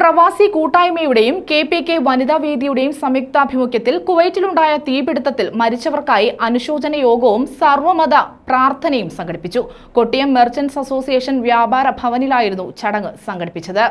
പ്രവാസി കൂട്ടായ്മയുടെയും K P K വനിതാ വേദിയുടെയും സംയുക്താഭിമുഖ്യത്തിൽ കുവൈറ്റിലുണ്ടായ തീപിടുത്തത്തിൽ മരിച്ചവർക്കായി അനുശോചന യോഗവും സർവമത പ്രാർത്ഥനയും സംഘടിപ്പിച്ചു. കൊട്ടിയം മെർച്ചന്റ്സ് അസോസിയേഷൻ വ്യാപാര ഭവനിലായിരുന്നു ചടങ്ങ് സംഘടിപ്പിച്ചത്.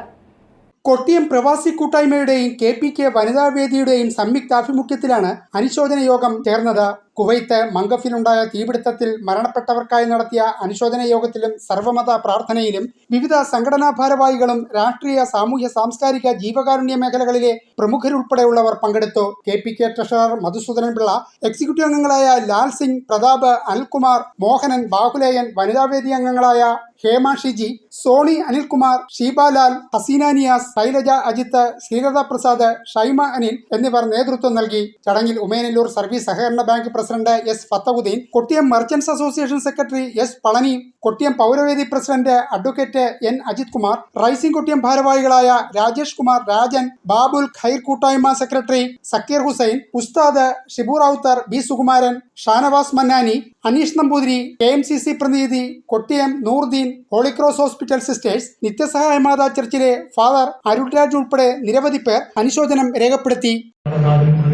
കൊട്ടിയം പ്രവാസി കൂട്ടായ്മയുടെയും കെ പി കെ വനിതാ വേദിയുടെയും സംയുക്താഭിമുഖ്യത്തിലാണ് അനുശോചന യോഗം ചേർന്നത്. കുവൈത്ത് മംഗഫിലുണ്ടായ തീപിടുത്തത്തിൽ മരണപ്പെട്ടവർക്കായി നടത്തിയ അനുശോചന യോഗത്തിലും സർവമത പ്രാർത്ഥനയിലും വിവിധ സംഘടനാ ഭാരവാഹികളും രാഷ്ട്രീയ സാമൂഹ്യ സാംസ്കാരിക ജീവകാരുണ്യ മേഖലകളിലെ പ്രമുഖരുൾപ്പെടെയുള്ളവർ പങ്കെടുത്തു. K P K treasurer Madhusoodanan Pillai executive അംഗങ്ങളായ ലാൽ സിംഗ് പ്രതാപ് അനിൽകുമാർ മോഹനൻ ബാഹുലേയൻ വനിതാവേദി അംഗങ്ങളായ ഹേമ ഷിജി സോണി അനിൽകുമാർ ഷീബാലാൽ ഹസീന നിയാസ് ശൈലജ അജിത്ത് ശ്രീലത പ്രസാദ് ഷൈമ അനിൽ എന്നിവർ നേതൃത്വം നൽകി. ചടങ്ങിൽ ഉമേനല്ലൂർ സർവീസ് സഹകരണ bank president S Fathahuddeen Kottiyam merchants association secretary S Palani Kottiyam Pauravedi president advocate N Ajith Kumar rising Kottiyam ഭാരവാഹികളായ രാജേഷ് കുമാർ രാജൻ ബാബുൽ ഖൈർ കൂട്ടായ്മ secretary Sakkir Hussain Ustad Shibu Rawther B Sukumaran Shanavas Mannani Aneesh Namboothiri K M C C പ്രതിനിധി Kottiyam Noordeen Holy Cross hospital sisters Nithyasahaya Matha ചർച്ചിലെ father Arulraj ഉൾപ്പെടെ നിരവധി പേർ അനുശോചനം രേഖപ്പെടുത്തി.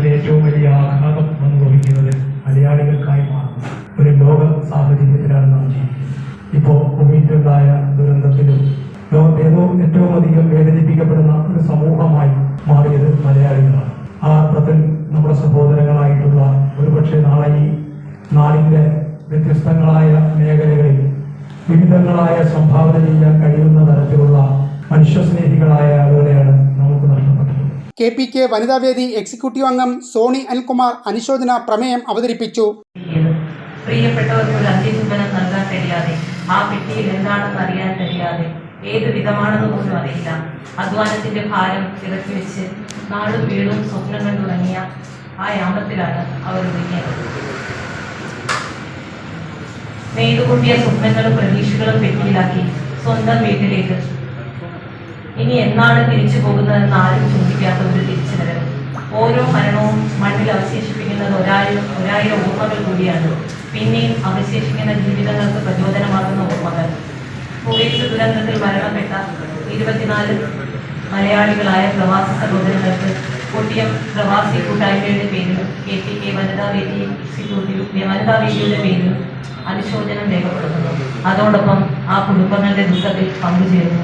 ഏറ്റവും വലിയ ആഘാതം അനുഭവിക്കുന്നത് മലയാളികൾക്കായി മാറുന്നു ഒരു ലോക സാഹചര്യത്തിലാണ് നാം ജീവിക്കുന്നത് ഇപ്പോൾ കുവൈറ്റുണ്ടായ ദുരന്തത്തിലും ലോകത്തേതോ ഏറ്റവും അധികം വേദനിപ്പിക്കപ്പെടുന്ന ഒരു സമൂഹമായി മാറിയത് മലയാളികളാണ്. ആ അർത്ഥത്തിൽ നമ്മുടെ സഹോദരങ്ങളായിട്ടുള്ള ഒരുപക്ഷെ നാളെ ഈ നാടിന്റെ വ്യത്യസ്തങ്ങളായ മേഖലകളിൽ വിവിധങ്ങളായ സംഭാവന ചെയ്യാൻ കഴിയുന്ന തരത്തിലുള്ള മനുഷ്യസ്നേഹികളായ ആളുകൾ K P K Vanithavedi executive അംഗം സോണി അനിൽകുമാർ അനുശോചന പ്രമേയം അവതരിപ്പിച്ചു. ആ പെട്ടിയിൽ എന്താണെന്ന് അറിയാൻ കഴിയാതെ ഏത് വിധമാണെന്ന് പോലും അറിയില്ല. അധ്വാനത്തിന്റെ ഭാരം ഇറക്കി വെച്ച് നാടും വീടും സ്വപ്നങ്ങൾ തുടങ്ങിയ ആ യാമത്തിലാണ് അവർ ഒരുങ്ങിയത്. നെയ്തുകൂട്ടിയ സ്വപ്നങ്ങളും പ്രതീക്ഷകളും പെട്ടിയിലാക്കി സ്വന്തം വീട്ടിലേക്ക് ഇനി എന്നാണ് തിരിച്ചു പോകുന്നതെന്ന് ആരും ചിന്തിക്കാത്ത ഒരു തിരിച്ചുവരവ് ഓരോ മരണവും മണ്ണിൽ അവശേഷിപ്പിക്കുന്നത് ഒരായിരം ഒരായിരം ഓർമ്മകൾ കൂടിയാണ്. പിന്നെയും അവശേഷിക്കുന്ന ജീവിതങ്ങൾക്ക് പ്രചോദനമാകുന്ന ഓർമ്മകൾ. കുവൈറ്റ് ദുരന്തത്തിൽ മരണപ്പെട്ട ഇരുപത്തിനാല് മലയാളികളായ പ്രവാസി സഹോദരങ്ങൾക്ക് കൊട്ടിയം പ്രവാസി കൂട്ടായ്മയുടെ പേരിലും കെ പി കെ വനിതാ വേദി ഇൻസ്റ്റിറ്റ്യൂട്ടിൽ വനിതാ വേദിയുടെ പേരിലും അനുശോചനം രേഖപ്പെടുത്തുന്നു അതോടൊപ്പം ആ കുടുംബങ്ങളുടെ ദുഃഖത്തിൽ പങ്കുചേരുന്നു.